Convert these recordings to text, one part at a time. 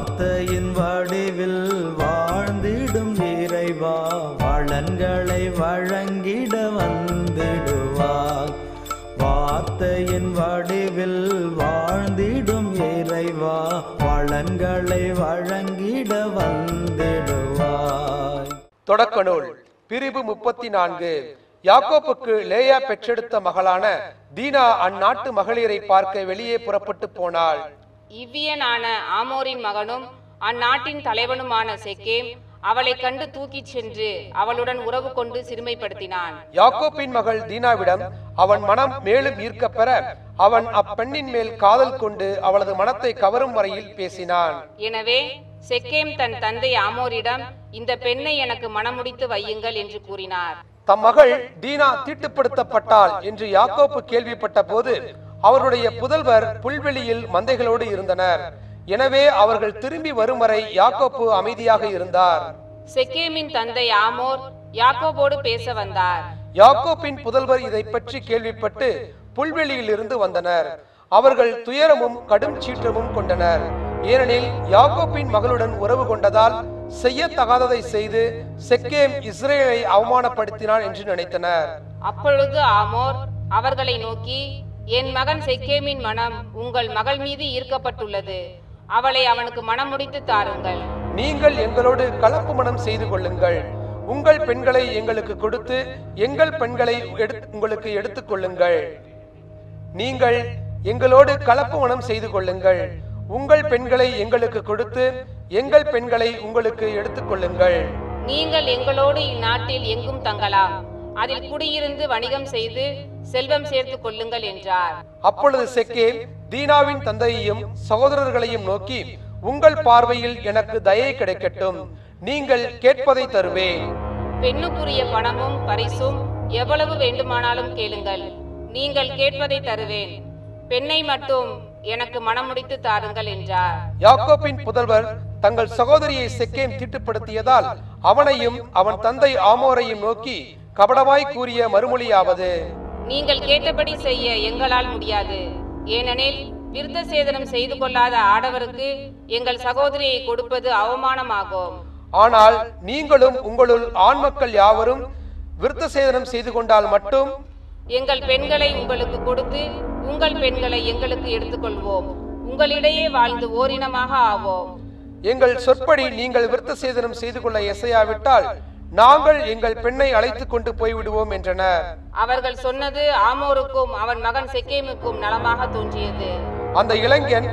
வார்த்தையின் வடிவில் வாழ்ந்திடும் இறைவா வளன்களை வழங்கிட வந்திடுவார் வார்த்தையின் வடிவில் வாழ்ந்திடும் இறைவா வளன்களை வழங்கிட வந்திடுவாய். தொடக்க நூல் பிரிவு முப்பத்தி நான்கு யாக்கோப்புக்கு லேயா பெற்றெடுத்த மகளான தீனா அந்நாட்டு மகளிரை பார்க்க வெளியே புறப்பட்டு போனாள். இவ்வியனான ஆமோரின் மகனும் அந்நாட்டின் தலைவனுமான செக்கேம் அவளை கண்டு தூக்கிச் சென்று அவளுடன் உறவு கொண்டு சிறுமைப்படுத்தினான். யாக்கோப்பின் மகள் தீனாவிடம் அவன் மனம் மேலும் ஈர்க்கப் பெற அவன் அப்பெண்ணின் மேல் காதல் கொண்டு அவளது மனத்தை கவரும் வரையில் பேசினான். எனவே செக்கேம் தன் தந்தை ஆமோரிடம் இந்த பெண்ணை எனக்கு மணமுடித்து வையுங்கள் என்று கூறினார். தம் மகள் தீனா தீட்டுப்படுத்தப்பட்டாள் என்று யாக்கோப்பு கேள்விப்பட்ட போது அவருடைய புதல்வர் புல்வெளியில் மந்தைகளோடு இருந்தனர். எனவே அவர்கள் திரும்பி வரும் வரை யாக்கோப்பு அமைதியாக இருந்தார். செக்கேமின் தந்தை ஆமோர் யாக்கோபோடு பேச வந்தார். யாக்கோப்பின் புதல்வர் இதை பற்றி கேள்விப்பட்டு புல்வெளியிலிருந்து வந்தனர். அவர்கள் துயரமும் கடும் சீற்றமும் கொண்டனர். ஏனெனில் யாக்கோப்பின் மகளுடன் உறவு கொண்டதால் செய்யத்தகாததை செய்து செக்கேம் இஸ்ரேலை அவமானப்படுத்தினான் என்று நினைத்தனர். அப்பொழுது ஆமோர் அவர்களை நோக்கி என் மகன் செக்கேமின் மனம் உங்கள் மகள் மீது ஈர்க்கப்பட்டுள்ளது. அவளை அவனுக்கு மணமுடித்து தாருங்கள். நீங்கள் எங்களோடு கலப்பு மனம் செய்து கொள்ளுங்கள். உங்கள் பெண்களை எங்களுக்கு கொடுத்து எங்கள் பெண்களை உங்களுக்கு எடுத்துக் கொள்ளுங்கள். நீங்கள் எங்களோடு கலப்பு மனம் செய்து கொள்ளுங்கள். உங்கள் பெண்களை எங்களுக்கு கொடுத்து எங்கள் பெண்களை உங்களுக்கு எடுத்துக் கொள்ளுங்கள். நீங்கள் எங்களோடு இந்நாட்டில் எங்கும் தங்கலாம். அதில் குடியிருந்து வணிகம் செய்து செல்வம் சேர்த்துக் கொள்ளுங்கள் என்றார். அப்பொழுது செக்கேம் தீனாவின் தந்தையையும் சகோதரர்களையும் நோக்கி உங்கள் பார்வையில் எனக்கு தயை கிடைக்கட்டும். நீங்கள் கேட்பதை தருவேன். பெண்ணுக்குரிய பணமும் பரிசும் எவ்வளவு வேண்டுமானாலும் கேளுங்கள். நீங்கள் கேட்பதை தருவேன். பெண்ணை மட்டும் எனக்கு மணமுடித்து தாருங்கள் என்றார். யாக்கோப்பின் புதல்வர் தங்கள் சகோதரியை செக்கேம் தீட்டுப்படுத்தியதால் அவனையும் அவன் தந்தை ஆமோரையும் நோக்கி கபடமாய் கூறிய மறுமொழியாவது. நீங்கள் கேட்டபடி செய்ய எங்களால் முடியாது. ஏனெனில் விருத்த சேதனம் செய்து கொள்ளாத ஆடவருக்கு எங்கள் சகோதரியை கொடுப்பது அவமானமாகும். ஆனால் நீங்களும் உங்களுள் ஆண் மக்கள் யாவரும் விருத்த சேதனம் செய்து கொண்டால் மட்டும் எங்கள் பெண்களை உங்களுக்கு கொடுத்து உங்கள் பெண்களை எங்களுக்கு எடுத்துக்கொள்வோம். உங்களிடையே வாழ்ந்து ஓரினமாக ஆவோம். எங்கள் சொற்படி நீங்கள் விருத்த சேதனம் செய்து கொள்ள எசையாவிட்டால் நாங்கள் எங்கள் பெண்ணை அழைத்துக் கொண்டு போய்விடுவோம் என்றனர். அவர்கள் சொன்னது ஆமோருக்கும் அவன் மகன் செக்கேமுக்கும் நலமாக தோன்றியது. அந்த இளைஞன்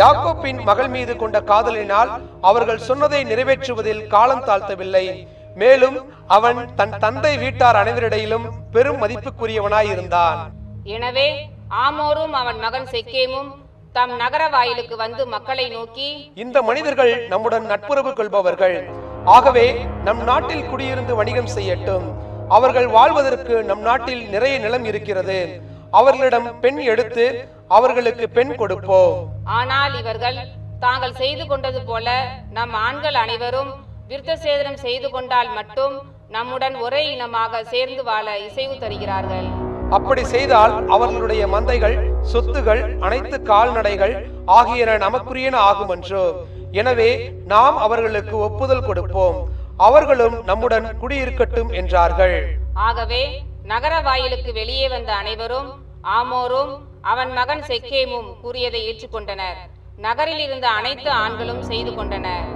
யாக்கோப்பின் மகள் மீது கொண்ட காதலினால் அவர்கள் சொன்னதை நிறைவேற்றுவதில் காலம் தாழ்த்தவில்லை. மேலும் அவன் தன் தந்தை வீட்டார் அனைவரிடையிலும் பெரும் மதிப்புக்குரியவனாய் இருந்தான் எனவே ஆமோரும் அவன் மகன் செக்கேமும் தம் நகர வாயிலுக்கு வந்து மக்களை நோக்கி இந்த மனிதர்கள் நம்முடன் நட்புறவு கொள்பவர்கள். ஆகவே நம் நாட்டில் குடியிருந்து வணிகம் செய்யட்டும். அவர்கள் வாழ்வதற்கு நம் நாட்டில் நிறைய நிலம் இருக்கிறது. அவர்களிடம் பெண் எடுத்து அவர்களுக்கு பெண் கொடுப்போம். ஆனால் இவர்கள் தாங்கள் செய்து கொண்டது போல நம் ஆண்கள் அனைவரும் விருத்த சேதனம் செய்து கொண்டால் மட்டும் நம்முடன் ஒரே இனமாக சேர்ந்து வாழ இசைவு தருகிறார்கள். அப்படி செய்தால் அவர்களுடைய மந்தைகள் சொத்துகள் அனைத்து கால்நடைகள் ஆகியன நமக்குரியன ஆகுமன்றோ. எனவே நாம் அவர்களுக்கு ஒப்புதல் கொடுப்போம். அவர்களும் நம்முடன் குடியிருக்கட்டும் என்றார்கள். ஆகவே நகர வாயிலுக்கு வெளியே வந்த அனைவரும் ஆமோரும் அவன் மகன் செக்கேமும் கூறியதை ஏற்றுக்கொண்டனர். நகரில் இருந்த அனைத்து ஆண்களும் செய்து கொண்டனர்.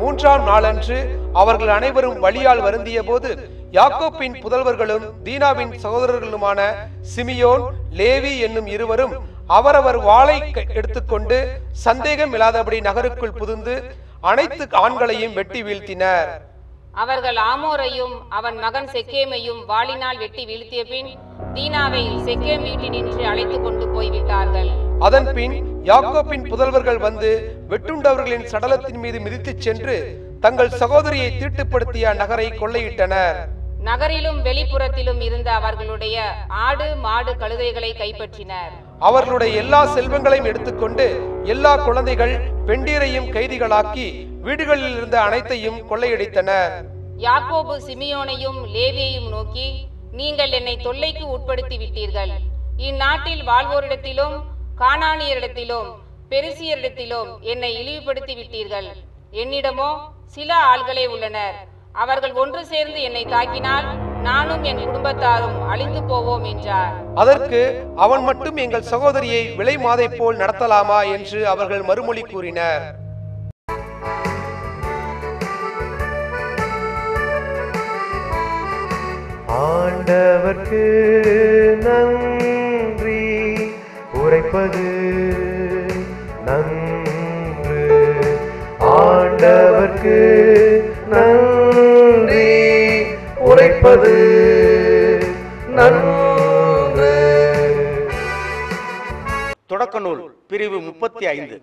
மூன்றாம் நாளன்று அவர்கள் அனைவரும் வழியால் வருந்திய போது யாக்கோப்பின் புதல்வர்களும் தீனாவின் சகோதரர்களுமான சிமியோன் லேவி என்னும் இருவரும் அவரவர் வாளை எடுத்துக்கொண்டு சந்தேகம் இல்லாதபடி நகருக்குள் புகுந்து அனைத்து ஆண்களையும் வெட்டி வீழ்த்தினர். அவர்கள் ஆமோரையும் அவன் மகன் செக்கேமையும் வாளினால் வெட்டி வீழ்த்திய பின் தீனாவை செக்கேம் வீட்டினின்று அழைத்து கொண்டு போய்விட்டார்கள் அதன் பின் யாக்கோப்பின் புதல்வர்கள் வந்து வெட்டுண்டவர்களின் சடலத்தின் மீது மிதித்துச் சென்று தங்கள் சகோதரியை தீட்டுப்படுத்திய நகரை கொள்ளையிட்டனர். நகரிலும் வெளிப்புறத்திலும் இருந்த அவர்களுடைய ஆடு மாடு கழுதைகளை கைப்பற்றினர். அவர்களுடைய எல்லா செல்வங்களையும் எடுத்துக்கொண்டு எல்லா குழந்தைகள் பெண்டீரையும் கைதிகளாக்கி வீடுகளில் இருந்த அனைத்தையும் கொள்ளையடித்தனர் யாக்கோபு சிமியோனையும் லேவியையும் நோக்கி நீங்கள் என்னை தொல்லைக்கு உட்படுத்தி விட்டீர்கள் இந்நாட்டில் வாழ்வோரிடத்திலும் கானானியரிடத்திலும் பெருசியரிடத்திலும் என்னை இழிவுபடுத்தி விட்டீர்கள் என்னிடமோ சில ஆள்களே உள்ளனர். அவர்கள் ஒன்று சேர்ந்து என்னை தாக்கினால் நானும் என் குடும்பத்தாரும் அழிந்து போவோம் என்றார். அதற்கு அவன் மட்டும் எங்கள் சகோதரியை விலை மாதை போல் நடத்தலாமா என்று அவர்கள் மறுமொழி கூறினர். ஆண்டவர்க்கு நன்றி உரைப்பது உரைப்பது நன்று. தொடக்க நூல் பிரிவு முப்பத்தி ஐந்து.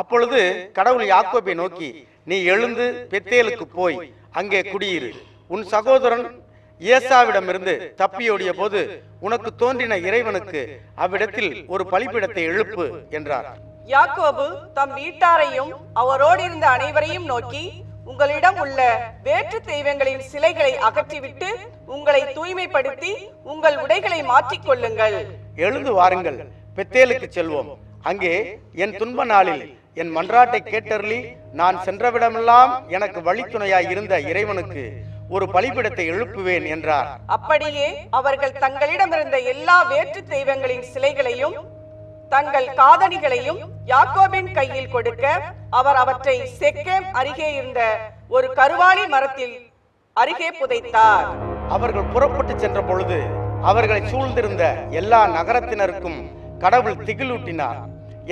அப்பொழுது கடவுள் யாக்கோபை நோக்கி நீ எழுந்து பெத்தேலுக்கு போய் அங்கே குடியிரு. உன் சகோதரன் ஏசாவிடமிருந்து தப்பியோடிய போது உனக்கு தோன்றின இறைவனுக்கு அவ்விடத்தில் ஒரு பலிபீடத்தை எழுப்பு என்றார். யாக்கோபு தம் வீட்டாரையும் அவரோடு இருந்த அனைவரையும் நோக்கி உங்களிடம் உள்ள வேற்று தெய்வங்களின் சிலைகளை அகற்றிவிட்டு உங்களை தூய்மைப்படுத்தி உங்கள் உடைகளை மாற்றிக் கொள்ளுங்கள் எழுந்து வாருங்கள். பெத்தேலுக்கு செல்வோம். அங்கே என் துன்ப நாளில் என் மன்றாட்டை கேட்டருளி நான் சென்றவிடமெல்லாம் எனக்கு வழித்துணையாய் இருந்த இறைவனுக்கு ஒரு பலிபீடத்தை எழுப்புவேன் என்றார். அப்படியே அவர்கள் தங்களிடமிருந்த எல்லா வேற்று தெய்வங்களின் சிலைகளையும் தங்கள் காதணிகளையும் யாக்கோபின் கையில் கொடுக்க அவர் அவற்றை செக்கேம் அருகே இருந்த ஒரு கருவாளி மரத்தில் அருகே புதைத்தார். அவர்கள் புறப்பட்டு சென்ற பொழுது அவர்களை சூழ்ந்திருந்த எல்லா நகரத்தினருக்கும் கடவுள் திகிலூட்டினார்.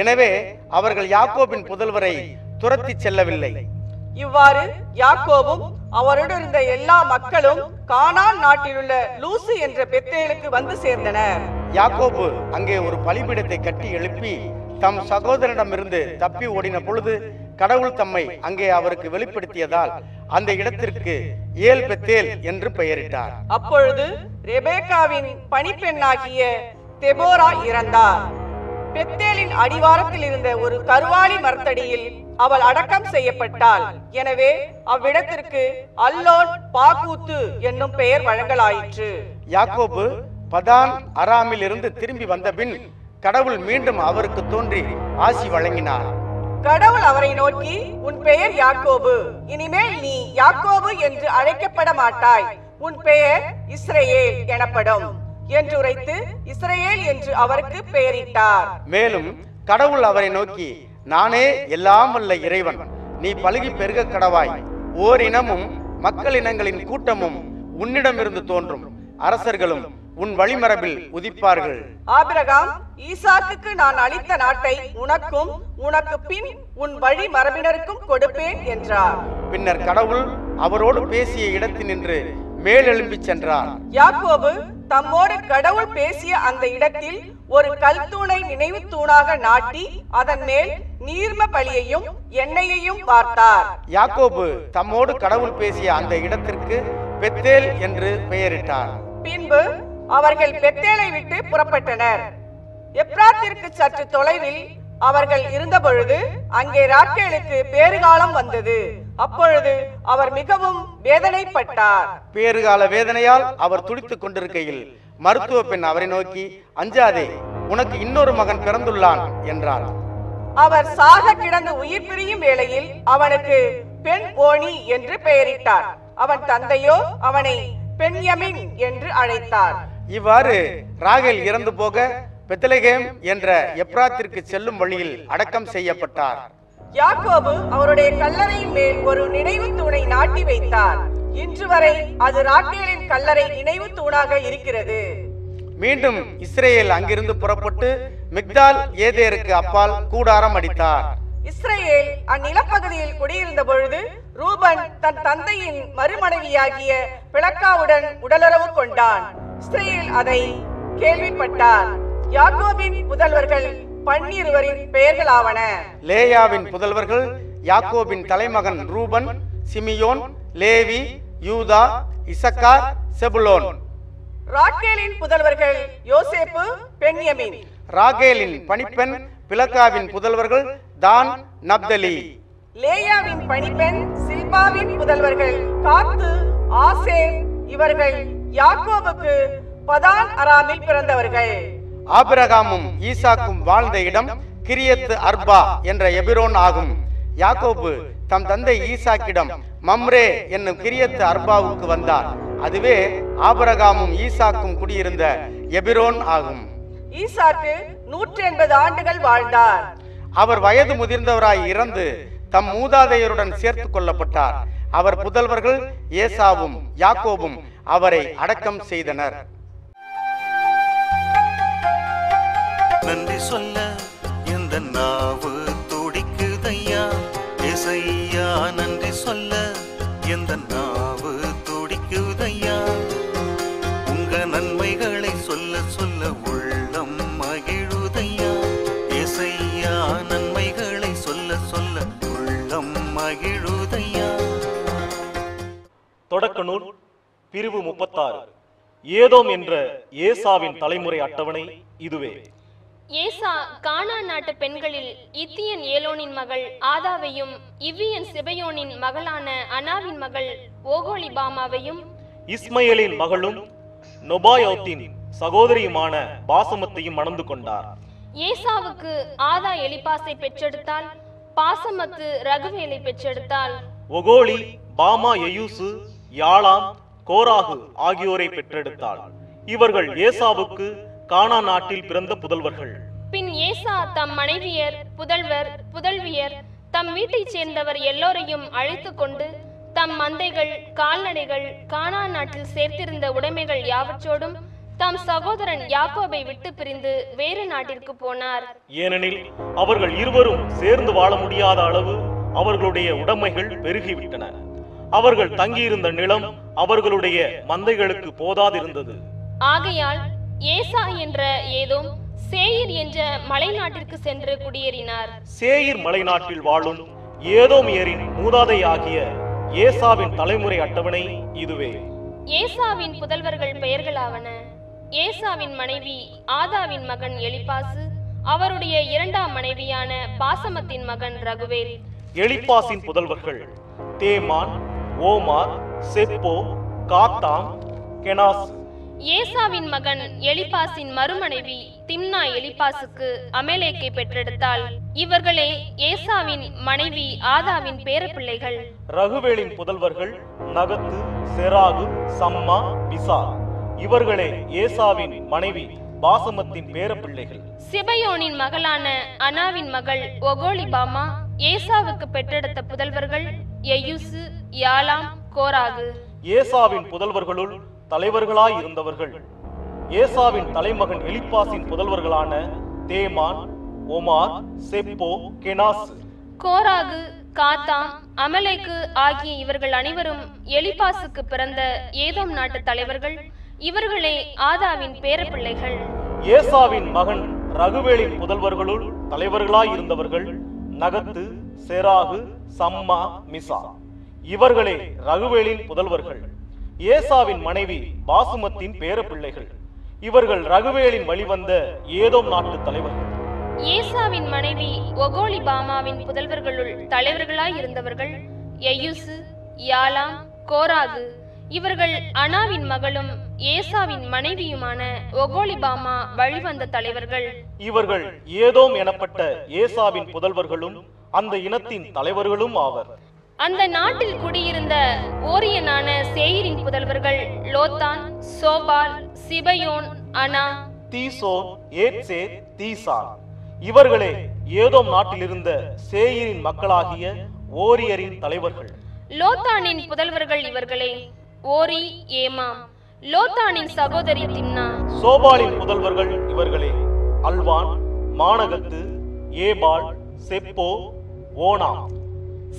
எனவே அவர்கள் யாக்கோபின் புதல்வரை துரத்தி செல்லவில்லை. இவ்வாறு யாக்கோபும் அவரோடு இருந்த எல்லா மக்களும் கானான் நாட்டிலுள்ள லூசு என்ற பெத்தேலுக்கு வந்து சேர்ந்தனர். யாக்கோபு அங்கே ஒரு பலிபீடத்தை கட்டி எழுப்பி தம் சகோதரனிடமிருந்து தப்பி ஓடின பொழுது கடவுள் தம்மை அங்கே அவருக்கு வெளிப்படுத்தியதால் அந்த இடத்திற்கு ஏல் பெத்தேல் என்று பெயரிட்டார். அப்பொழுது ரெபேக்காவின் பணிப்பெண்ணாகிய தெபோரா இறந்தார். பெத்தேலின் அடிவாரத்தில் இருந்த ஒரு கருவாளி மரத்தடியில் அவள் அடக்கம் செய்யப்பட்டாள். எனவே அவ்விடத்திற்கு அல்லோன் பாக்கூத்து என்னும் பெயர் வழங்கலாயிற்று. யாக்கோபு பதான் அராமில் இருந்து திரும்பி வந்தபின் கடவுள் மீண்டும் அவருக்கு தோன்றி ஆசி வழங்கினார். கடவுள் அவரை நோக்கி உன் பெயர் யாக்கோபு. இனிமேல் நீ யாக்கோபு என்று அழைக்கப்பட மாட்டாய் உன் பெயர் இஸ்ரவேல் எனப்படும் என்று உரைத்து இஸ்ரவேல் என்று அவருக்கு பெயரிட்டார். மேலும் கடவுள் அவரை நோக்கி நானே எல்லாம் வல்ல இறைவன். நீ பலுகி பெருக கடவாய். ஓர் இனமும் மக்கள் இனங்களின் கூட்டமும் உன்னிடமிருந்து தோன்றும். அரசர்களும் உன் வழிமரபில் உதிப்பார்கள். ஆபிரகாம் ஈசாக்குக்கு நான் அளித்த நாட்டை உனக்கும் உனக்கு பின் உன் வழி மரபினருக்கும் கொடுப்பேன் என்றார். பின்னர் கடவுள் அவரோடு பேசிய இடத்தினின்று மேலெழும்பிச் சென்றார். யாக்கோபு தம்மோடு கடவுள் பேசிய அந்த இடத்தில் ஒரு கல் தூணை நினைவு தூணாக நாட்டி அதன் மேல் நீர்ம பலியையும் எண்ணெயையும் பார்த்தார். யாக்கோபு தம்மோடு கடவுள் பேசிய அந்த இடத்திற்கு பெத்தேல் என்று பெயரிட்டார். பின்பு அவர்கள் பெத்தேலை விட்டு புறப்பட்டனர். எப்ராத்திற்கு சற்று தொலைவில் அவர்கள் இருந்தபொழுது அங்கே ராக்கேலுக்கு பேறுகாலம் வந்தது. அப்பொழுது அவர் மிகவும் வேதனைப்பட்டார். பேறுகால வேதனையால் அவர் துடித்துக் கொண்டிருக்கையில் மருத்துவ பெண் அவரை நோக்கி அஞ்சாதே உனக்கு இன்னொரு மகன் பிறந்துள்ளான் என்றார். அவர் சாக கிடந்து உயிர் பிரியும் வேளையில் அவனுக்கு பெண் ஓணி என்று பெயரிட்டார். அவன் தந்தையோ அவனை பெண்யமின் என்று அழைத்தார். இவ்வாறு ராகேல் இறந்து போக பெத்லகேம் என்ற எப்ராத்திற்கு செல்லும் வழியில் அடக்கம் செய்யப்பட்டார். யாக்கோபு அவருடைய கல்லறையின் மேல் ஒரு நினைவு தூணை நாட்டி வைத்தார். இன்று வரை அது ராக்கேலின் கல்லறை நினைவு தூணாக இருக்கிறது. மீண்டும் இஸ்ரேல் அங்கிருந்து புறப்பட்டு மிக்தால் ஏதேருக்கு அப்பால் கூடாரம் அடித்தார். இஸ்ரேல் அந்நிலப்பகுதியில் குடியிருந்த பொழுது ரூபன் தன் தந்தையின் மறுமனைவியாகிய பிளக்காவுடன் உடலுறவு கொண்டான். இஸ்ரேல் அதை கேள்விப்பட்டார். யாக்கோபின் புதல்வர்கள் பன்னிருவரின் பெயர்களாவன. லேயாவின் புதல்வர்கள் யாக்கோபின் தலைமகன் ரூபன் சிமியோன் லேவி யூதா இசக்கார் செபுலோன். ராக்கேலின் புதல்வர்கள் யோசேப்பு பென்யமின். ராகேலின் பணிப்பெண் பிலக்காவின் புதல்வர்கள் தான் நப்தலி. லேயாவின் பணிப்பெண் சில்பாவின் புதல்வர்கள் காத்து ஆசேர் இவர்கள் யாக்கோபுக்கு பதான் அராமில் பிறந்தவர்கள். ஆபிரகாமும் ஈசாக்கும் வாழ்ந்த இடம் கிரியத்து அர்பா என்ற எபிரோன் ஆகும். யாக்கோபு தம் தந்தை ஈசாக்கிடம் மம்ரே என்னும் கிரியத்து அர்பாவுக்கு வந்தார். அதுவே ஆபிரகாமும் ஈசாக்கும் குடியிருந்த எபிரோன் ஆகும். ஈசாக்கு நூற்றி எண்பது ஆண்டுகள் வாழ்ந்தார். அவர் வயது முதிர்ந்தவராய் இறந்து தம் மூதாதையருடன் சேர்த்து கொள்ளப்பட்டார். அவர் புதல்வர்கள் ஏசாவும் யாக்கோபும் அவரை அடக்கம் செய்தனர். நன்றி சொல்ல எந்த நாவு துடிக்குதையா? இசையா நன்றி சொல்ல எந்த நாவு துடிக்குதையா? உங்க நன்மைகளை சொல்ல சொல்ல உள்ளம் மகிழுதையா? இசையா நன்மைகளை சொல்ல சொல்ல உள்ளம் மகிழுதையா? தொடக்க நூல் பிரிவு முப்பத்தாறு. ஏதோம் என்ற ஏசாவின் தலைமுறை அட்டவணை இதுவே. ஏசா கானான் நாட்டு பெண்களில் இத்தியன் ஏலோனின் மகள் ஆதாவையும் இவ்வியன் சிபயோனின் மகளான அனாவின் மகள் ஓகோலிபாமாவையும் இஸ்மயேலின் மகளும் நொபாயோத்தின் சகோதரியுமான பாசமத்தையும் மணந்து கொண்டார். ஏசாவுக்கு ஆதா எலிபாசை பெற்றெடுத்தால் பாசமத்து ரகுவேலை பெற்றெடுத்தால் ஒகோலி பாமா எயூசு யாலாம் கோராகு ஆகியோரை பெற்றெடுத்தாள். இவர்கள் ஏசாவுக்கு கானா நாட்டில் பிறந்த புதல்வர்கள். பின் ஏசா தம் மனைவியர் புதல்வர் புதல்வியர் தம் வீட்டைச் சேர்ந்தவர் எல்லோரையும் அழைத்து கொண்டு தம் மந்தைகள் கால்நடைகள் கானான் நாட்டில் சேர்த்திருந்த உடைமைகள் யாவற்றோடும் தம் சகோதரன் யாக்கோபை விட்டு பிரிந்து வேறு நாட்டிற்கு போனார். ஏனெனில் அவர்கள் இருவரும் சேர்ந்து வாழ முடியாத அளவு அவர்களுடைய உடைமைகள் பெருகிவிட்டன. அவர்கள் தங்கியிருந்த நிலம் அவர்களுடைய மந்தைகளுக்கு போதாதிருந்தது. ஆகையால் ஏசா என்ற ஏதோம் சேயிர் என்ற மலைநாட்டிற்கு சென்று குடியேறினார். சேயிர் மலைநாட்டில் வாழும் ஏதோமியரின் மூதாதையாகிய ஏசாவின் தலைமுறை அட்டவணை இதுவே. ஏசாவின் புதல்வர்கள் பெயர்களாவன. ஏசாவின் மனைவி ஆதாவின் மகன் எலிபாசு அவருடைய இரண்டாம் மனைவியான பாசமத்தின் மகன் ரகுவேல். எலிப்பாசின் புதல்வர்கள் தேமான் ஓமார் செப்போ காத்தாம் கெனாஸ். ஏசாவின் மகன் எலிபாசின் மறுமனைவி திம்னா எலிபாசுக்கு அமேலேக்கை பெற்றெடுத்தாள். இவர்களே ஏசாவின் மனைவி ஆதாவின் பேரப்பிள்ளைகள். ரகுவேலின் புதல்வர்கள் நகத்து செராகு சம்மா மிசா இவர்களே ஏசாவின் மனைவி பாசமத்தின் பேரப்பிள்ளைகள். சிபயோனின் மகளான அனாவின் மகள் ஒகோலிபாமா ஏசாவுக்கு பெற்றெடுத்த புதல்வர்கள் எயூசு யாலாம் கோராகு ஏசாவின் புதல்வர்களுள் தலைவர்களாய் இருந்தவர்கள். ஏசாவின் தலைமகன் எலிப்பாசின் புதல்வர்களான தேமான் ஒமார் செப்போ கெனாஸ் கோராகு காத்தாம் அமலேக்கு ஆகிய இவர்கள் அனைவரும் எலிபாசுக்கு பிறந்த ஏதோம் நாட்டு தலைவர்கள். இவர்களே ஆதாவின் பேரப்பிள்ளைகள். ஏசாவின் மகன் ரகுவேலின் புதல்வர்களுள் தலைவர்களாய் இருந்தவர்கள் நகத்து செராகு சம்மா மிசா. இவர்களே ரகுவேலின் புதல்வர்கள் ஏசாவின் மனைவி பாசுமத்தின் பேரப்பிள்ளைகள். இவர்கள் ரகுவேலின் வழிவந்த ஏதோம் நாட்டு தலைவர்கள். ஏசாவின் மனைவி ஒகோலிபாமாவின் புதல்வர்களுள் தலைவர்களாய் இருந்தவர்கள் எயூசு யாலாம் கோராகு இவர்கள் அனாவின் மகளும் ஏசாவின் மனைவியுமான ஒகோலிபாமா வழிவந்த தலைவர்கள். இவர்கள் ஏதோம் எனப்பட்ட ஏசாவின் புதல்வர்களும் அந்த இனத்தின் தலைவர்களும் ஆவர். அந்த நாட்டில் குடியிருந்த ஓரியனான சேயிரின் புதல்வர்கள் லோத்தான் சோபால் சிபயோன் அனா தீசோன் ஏத்சே தீசான். இவர்களே ஏதோம் நாட்டிலிருந்த சேயிரின் மக்களாகிய ஓரியரின் தலைவர்கள். லோத்தானின் புதல்வர்கள் இவர்களே ஓரி ஏமாம். லோத்தானின் சகோதரி திம்னா. சோபாலின் புதல்வர்கள் இவர்களே அல்வான் மானகத்து ஏபால் செப்போ ஓனாம்.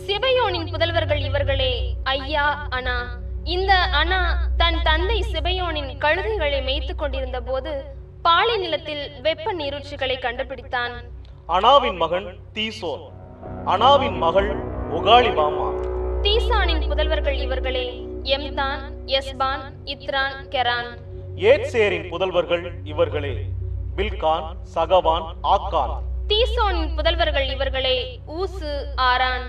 சிபயோனின் புதல்வர்கள் இவர்களே. ஐயா அனா இந்த அனா தன் தந்தை சிபயோனின் கழுதைகளை மேய்த்துக் கொண்டிருந்த போது பாலை நிலத்தில் வெப்ப நீரூற்றுகளை கண்டுபிடித்தான். அனாவின் மகன் தீசோன். அனாவின் மகள் ஒகாலிபாமா தீசானின் புதல்வர்கள் இவர்களே எம்தான் எஸ்பான் இத்ரான் கெரான். ஏத்சேரின் புதல்வர்கள் இவர்களே பில்கான் சகவான் ஆக்கான். தீசோனின் புதல்வர்கள் இவர்களே ஊசு ஆரான்.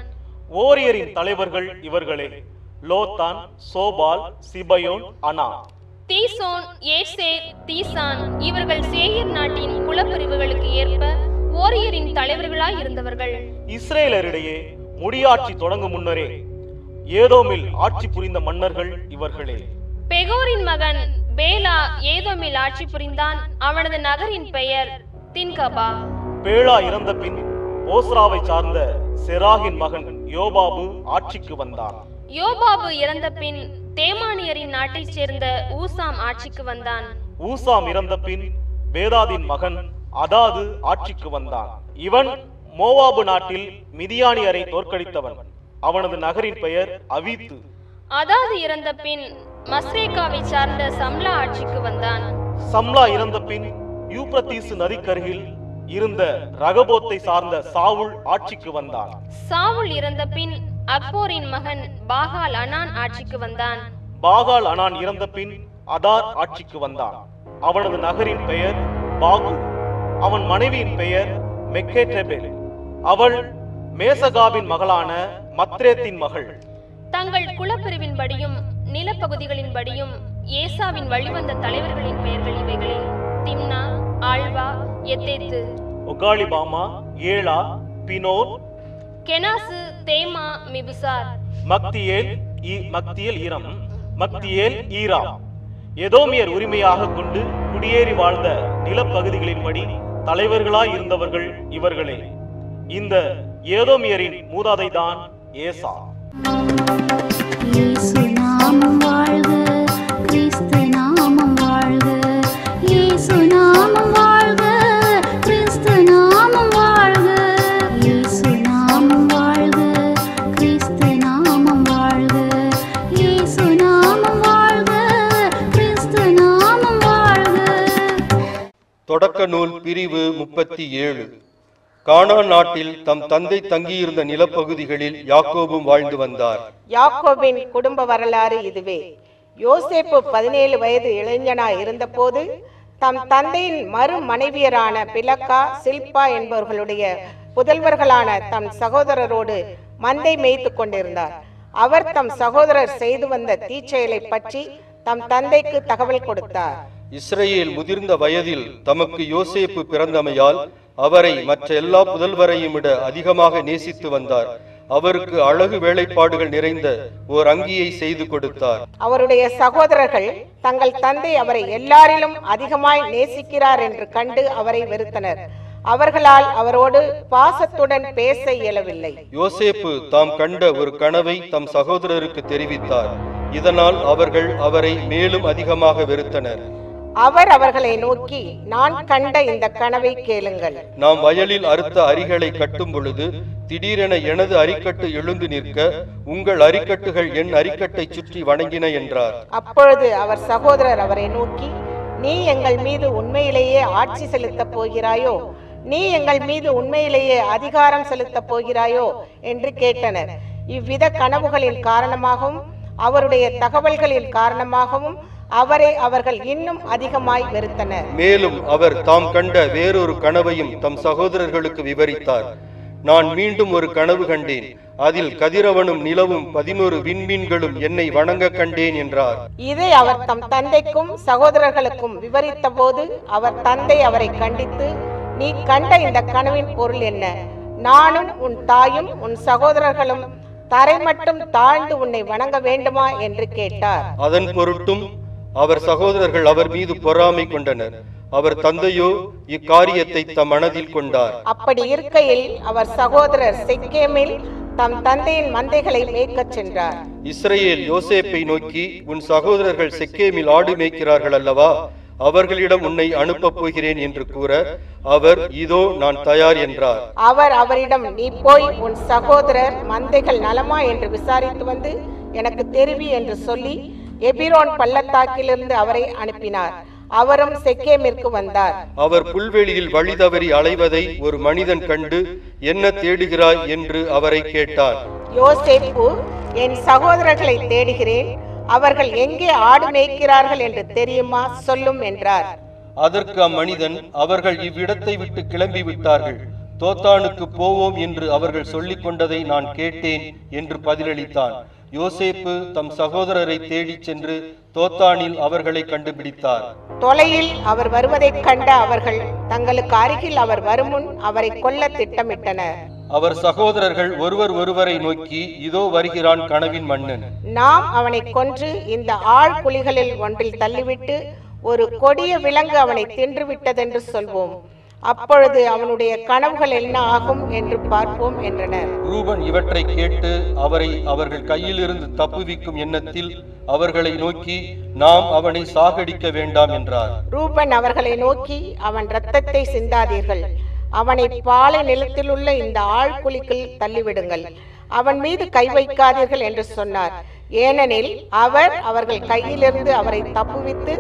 ஓரியரின் தலைவர்கள் இவர்களே லோத்தான் சோபால் சிபயோன் அனா. தீசோன் ஏசேர் தீசான் இவர்கள் சேயர் நாட்டின் குலப்பிரிவுகளுக்கு ஏற்ப ஓரியரின் தலைவர்களாய் இருந்தவர்கள். இஸ்ரேலரிடையே முடியாட்சி தொடங்கும் முன்னரே ஏதோமில் ஆட்சி புரிந்த மன்னர்கள் இவர்களே. பெகோரின் மகன் பேலா ஏதோமில் ஆட்சி புரிந்தான். அவனது நகரின் பெயர் தின்கபா. பேளா இறந்த பின் ஓஸ்ராவை சார்ந்த செராகின் மகன் யோபாபு ஆட்சிக்கு வந்தான். யோபாபு இறந்த பின் தேமானியரின் நாட்டைச் சேர்ந்த ஊசாம் ஆட்சிக்கு வந்தான். ஊசாம் இறந்த பின் பேதாதின் மகன் அதாது ஆட்சிக்கு வந்தான். இவன் மோவாபு நாட்டில் மிதியானியரை தோற்கடித்தவன். அவனது நகரின் பெயர் அவீத்து. அதாது இறந்த பின் மஸ்ரேக்காவை சார்ந்த சம்லா ஆட்சிக்கு வந்தான். சம்லா இறந்த பின் யூப்ரத்தீசு நதிக்கருகில் இருந்த ரகபோத்தை சார்ந்த சாவுல் ஆட்சிக்கு வந்தான். சாவுல் இறந்த பின் அக்போரின் மகன் பாகால் அனான் ஆட்சிக்கு வந்தான். பாகால் அனான் இறந்த பின் அதார் ஆட்சிக்கு வந்தான். அவனது நகரின் பெயர் பாகு அவன் மனைவியின் பெயர் மெக்கேட்டெபெல் அவள் மேசகாவின் மகளான மத்ரேத்தின் மகள். தங்கள் குலப்பிரிவின்படியும் நிலப்பகுதிகளின்படியும் ஏசாவின் வழிவந்த தலைவர்களின் பெயர்கள் இவைகளே. திம்னா ஆழ்வா எத்தேத்து. ஒகாலிபாமா ஏலா பினோர். கெனாசு தேமா மிபுசார். மக்தியேல் ஈ- மக்தியேல் ஈரம். மக்தியேல் ஈராம். எதோமியர் உரிமையாக கொண்டு குடியேறி வாழ்ந்த நிலப்பகுதிகளின்படி தலைவர்களாய் இருந்தவர்கள் இவர்களே. இந்த ஏதோமியரின் மூதாதைதான் ஏசா. தொடக்க நூல் பிரிவு முப்பத்தி ஏழு. கானான் நாட்டில் தம் தந்தை தங்கியிருந்த நிலப்பகுதிகளில் யாக்கோபும் வாழ்ந்து வந்தார். யாக்கோபின் குடும்ப வரலாறு இதுவே. யோசேப்பு பதினேழு வயது இளைஞனா இருந்தபோது தம் தந்தையின் மறு மனைவியரான பிலக்கா சில்பா என்பவர்களுடைய புதல்வர்களான தம் சகோதரரோடு மந்தை மேய்த்து கொண்டிருந்தார். அவர் தம் சகோதரர் செய்து வந்த தீச்செயலை பற்றி தம் தந்தைக்கு தகவல் கொடுத்தார். இஸ்ரவேல் முதிர்ந்த வயதில் தமக்கு யோசேப்பு பிறந்தமையால் அவரை மற்ற எல்லா புதல்வரையும் விட அதிகமாக நேசித்து வந்தார். அவருக்கு அழகு வேலைப்பாடுகள் நிறைந்த ஓர் அங்கியை செய்து கொடுத்தார். அவருடைய சகோதரர்கள் தங்கள் தந்தை அவரை எல்லாரிலும் அதிகமாய் நேசிக்கிறார் என்று கண்டு அவரை வெறுத்தனர். அவர்களால் அவரோடு பாசத்துடன் பேச இயலவில்லை. யோசேப்பு தாம் கண்ட ஒரு கனவை தம் சகோதரருக்கு தெரிவித்தார். இதனால் அவர்கள் அவரை மேலும் அதிகமாக வெறுத்தனர். அவர் அவர்களை நோக்கி நான் கண்ட இந்த கனவை கேளுங்கள். நாம் வயலில் அறுத்த அரிகளை கட்டும் பொழுது திடீரென எனது அரிக்கட்டு எழுந்து நிற்க உங்கள் அரிக்கட்டுகள் என் அரிக்கட்டை சுற்றி வணங்கின என்றார். அப்பொழுது அவர் சகோதரர் அவரை நோக்கி நீ எங்கள் மீது உண்மையிலேயே ஆட்சி செலுத்தப் போகிறாயோ? நீ எங்கள் மீது உண்மையிலேயே அதிகாரம் செலுத்தப் போகிறாயோ? என்று கேட்டனர். இவ்வித கனவுகளின் காரணமாகவும் அவருடைய தகவல்களின் காரணமாகவும் அவரை அவர்கள் இன்னும் அதிகமாய் வெறுத்தனர். மேலும் அவர் தாம் கண்ட வேறொரு கனவையும் தம் சகோதரர்களுக்கு விவரித்தார். நான் மீண்டும் ஒரு கனவு கண்டேன். அதில் கதிரவனும் நிலவும் பதினோரு விண்மீன்களும் என்னை வணங்க கண்டேன் என்றார். இதை அவர் தம் தந்தைக்கும் சகோதரர்களுக்கும் விவரித்த போது அவர் தந்தை அவரை கண்டித்து நீ கண்ட இந்த கனவின் பொருள் என்ன? நானும் உன் தாயும் உன் சகோதரர்களும் தரை மட்டும் தாழ்ந்து உன்னை வணங்க வேண்டுமா? என்று கேட்டார். அதன் பொருட்டும் அவர் சகோதரர்கள் அவர் மீது பொறாமை கொண்டனர். அவர் தந்தையோ இக்காரியத்தை தம் மனதில் கொண்டார். அப்படி இருக்கையில் அவர் சகோதரர் செக்கேமில் தம் தந்தையின் மந்தைகளை மேய்க்கச் சென்றார். இஸ்ரவேல் யோசேப்பை நோக்கி உன் சகோதரர்கள் செக்கேமில் ஆடு மேய்க்கிறார்கள் அல்லவா? அவர்களிடம் உன்னை அனுப்பப் போகிறேன் என்று கூற அவர் இதோ நான் தயார் என்றார். அவர் அவரிடம் நீ போய் உன் சகோதரர் மந்தைகள் நலமா? என்று விசாரித்து வந்து எனக்கு தெரிவி என்று சொல்லி எபிரோன் பள்ளத்தாக்கிலிருந்து அவரை அனுப்பினார். அவரும் செக்கேமிற்கு வந்தார். அவர் புல்வெளியில் வழி தவறி அலைவதை ஒரு மனிதன் கண்டு என்ன தேடுகிறாய் என்று அவரை கேட்டான் யோசேப்பு என் சகோதரர்களை தேடுகிறேன். அவர்கள் எங்கே ஆடு மேய்க்கிறார்கள் என்று தெரியுமா? சொல்லும் என்றார். அதற்கு அம்மனிதன் அவர்கள் இவ்விடத்தை விட்டு கிளம்பி விட்டார்கள். தோத்தானுக்கு போவோம் என்று அவர்கள் சொல்லிக் கொண்டதை நான் கேட்டேன் என்று பதிலளித்தான். யோசேப்பு தம் சகோதரரை தேடிச் சென்று தோத்தானில் அவர்களை கண்டுபிடித்தார். தொலையில் அவர் வருவதைக் கண்ட அவர்கள் தங்களுக்கு அருகில் அவர் வருமுன் அவரை கொல்ல திட்டமிட்டனர். அவர் சகோதரர்கள் ஒருவர் ஒருவரை நோக்கி இதோ வருகிறான் கனவின் மன்னன். நாம் அவனை கொன்று இந்த ஆழ் குழிகளில் ஒன்றில் தள்ளிவிட்டு ஒரு கொடிய விலங்கு அவனை தின்றுவிட்டதென்று சொல்வோம். அப்பொழுது அவனுடைய கனவுகள் என்ன ஆகும் என்று பார்ப்போம் என்றனர். ரூபன் இவற்றை கேட்டு அவரை அவர்கள் கையிலிருந்து தப்புவிக்கும் எண்ணத்தில் அவர்களை நோக்கி நாம் அவனை சாகடிக்க வேண்டாம் என்றார். ரூபன் அவர்களை நோக்கி அவன் இரத்தத்தை சிந்தாதீர்கள். அவனை பாலை நிலத்திலுள்ள இந்த ஆழ்குழிக்குள் தள்ளிவிடுங்கள். அவன் மீது கை வைக்காதீர்கள் என்று சொன்னார். ஏனெனில் அவர் அவர்கள் கையிலிருந்து அவரை தப்புவித்து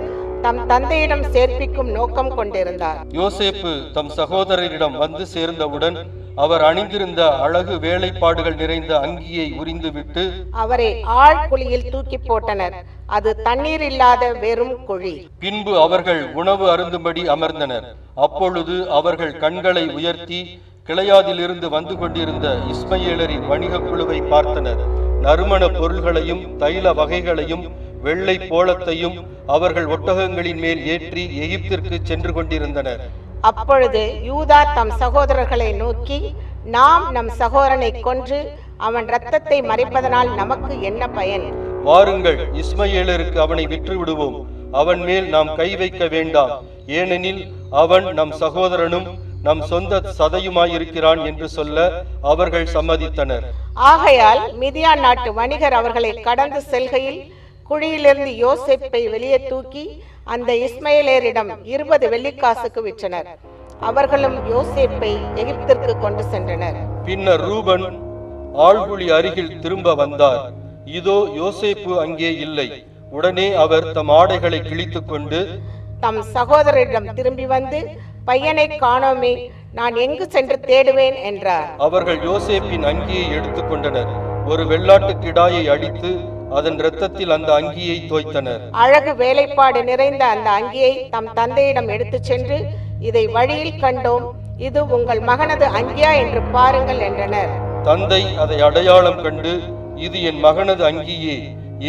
தம் தந்தையிடம் சேர்ப்பிக்கும் நோக்கம் கொண்டிருந்தார். யோசேப்பு தம் சகோதரரிடம் வந்து சேர்ந்தவுடன் அவர் அணிந்திருந்த அழகு வேலைப்பாடுகள் நிறைந்த அங்கியை உரிந்துவிட்டு அவரை ஆழ்குழியில் தூக்கி போட்டனர். அது தண்ணீர் இல்லாத வெறும் குழி. பின்பு அவர்கள் உணவு அருந்தும்படி அமர்ந்தனர். அப்பொழுது அவர்கள் கண்களை உயர்த்தி கிளையாதிலிருந்து வந்து கொண்டிருந்த இஸ்மயேலரின் வணிகக் குழுவை பார்த்தனர். நறுமண பொருள்களையும் தைல வகைகளையும் வெள்ளை போளத்தையும் அவர்கள் ஒட்டகங்களின் மேல் ஏற்றி எகிப்திற்கு சென்று கொண்டிருந்தனர். அப்பொழுது யூதா தம் சகோதரர்களை நோக்கி நாம் நம் சகோதரனை கொன்று அவன் இரத்தத்தை மறைப்பதனால் நமக்கு என்ன பயன்? வாருங்கள் இஸ்மயேலருக்கு அவனை விற்று விடுவோம் அவன் மேல் நாம் கை வைக்க வேண்டாம். ஏனெனில் அவன் நம் சகோதரனும் நம் சொந்த சதையுமாயிருக்கிறான் என்று சொல்ல அவர்கள் சம்மதித்தனர். ஆகையால் மிதியான் நாட்டு வணிகர் அவர்களை கடந்து செல்கையில் குழியிலிருந்து யோசேப்பை வெளியே தூக்கி அந்த இஸ்மயலேரிடம் இருபது வெள்ளிக்காசுக்கு விற்றனர். அவர்களும் யோசேப்பை எகிப்திற்கு கொண்டு சென்றனர். பின்னர் ரூபன் ஆழ்குழி அருகில் திரும்ப வந்தார். இதோ யோசேப்பு அங்கே இல்லை. உடனே அவர் தம் ஆடைகளை கிழித்துக் கொண்டு தம் சகோதரரிடம் திரும்பி வந்து பையனை காணோமே நான் எங்கு சென்று தேடுவேன்? என்றார். அவர்கள் யோசேப்பின் அங்கியை எடுத்துக்கொண்டனர் ஒரு வெள்ளாட்டு கிடாயை அடித்து அதன் இரத்தத்தில் அந்த அங்கியை தோய்த்தனர். அழகு வேலைப்பாடு நிறைந்த அந்த அங்கியை தம் தந்தையிடம் எடுத்துச் சென்று இதை வழியில் கண்டோம். இது உங்கள் மகனது அங்கியா என்று பாருங்கள் என்றனர். தந்தை அதை அடையாளம் கண்டு இது என் மகனது அங்கியே.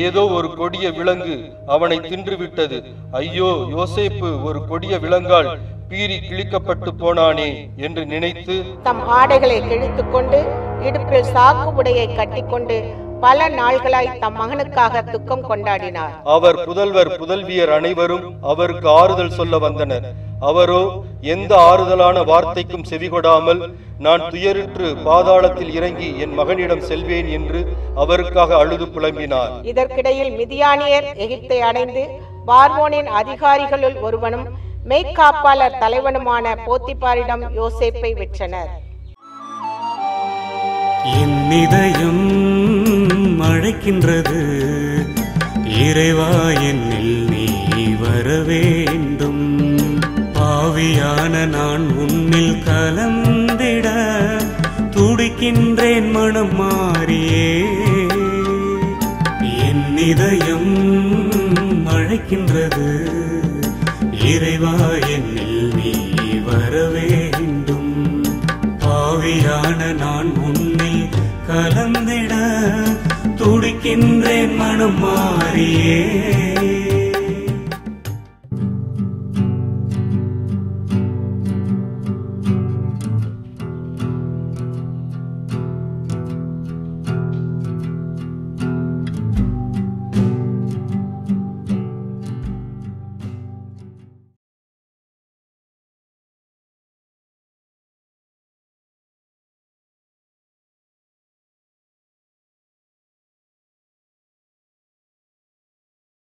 ஏதோ ஒரு கொடிய விலங்கு அவனை தின்றுவிட்டது. ஐயோ யோசேப்பு ஒரு கொடிய விலங்கால் பீறி கிழிக்கப்பட்டு போனானே என்று நினைத்து தம் ஆடைகளை கிழித்துக் கொண்டு இடுப்பில் சாக்கு உடையை கட்டிக்கொண்டு பல நாள்களாய் தம் மகனுக்காக துக்கம் கொண்டாடினார். அவர் புதல்வர் புதல்வியர் அனைவரும் அவருக்கு ஆறுதல் சொல்ல வந்தனர். அவரோ எந்த ஆறுதலான வார்த்தைக்கும் செவிகொடாமல் நான் துயருற்று பாதாளத்தில் இறங்கி என் மகனிடம் செல்வேன் என்று அவருக்காக அழுது புலம்பினார். இதற்கிடையில் மிதியானியர் எகிப்தை அடைந்து பார்வோனின் அதிகாரிகளுள் ஒருவனும் மெய்க்காப்பாளர் தலைவனுமான போத்திபாரிடம் யோசேப்பை விற்றனர். என் இதயம் அழைக்கின்றது இறைவா என்னில் நீ வர வேண்டும். பாவியான நான் உன்னில் கலந்திட துடிக்கின்றேன் மனம் மாறியே. என் இதயம் அழைக்கின்றது. இறைவா என்னில் நீ வர வேண்டும். பாவியான நான் உன்னில் கலந்திட துடிக்கின்றேன் மனம் மாறியே.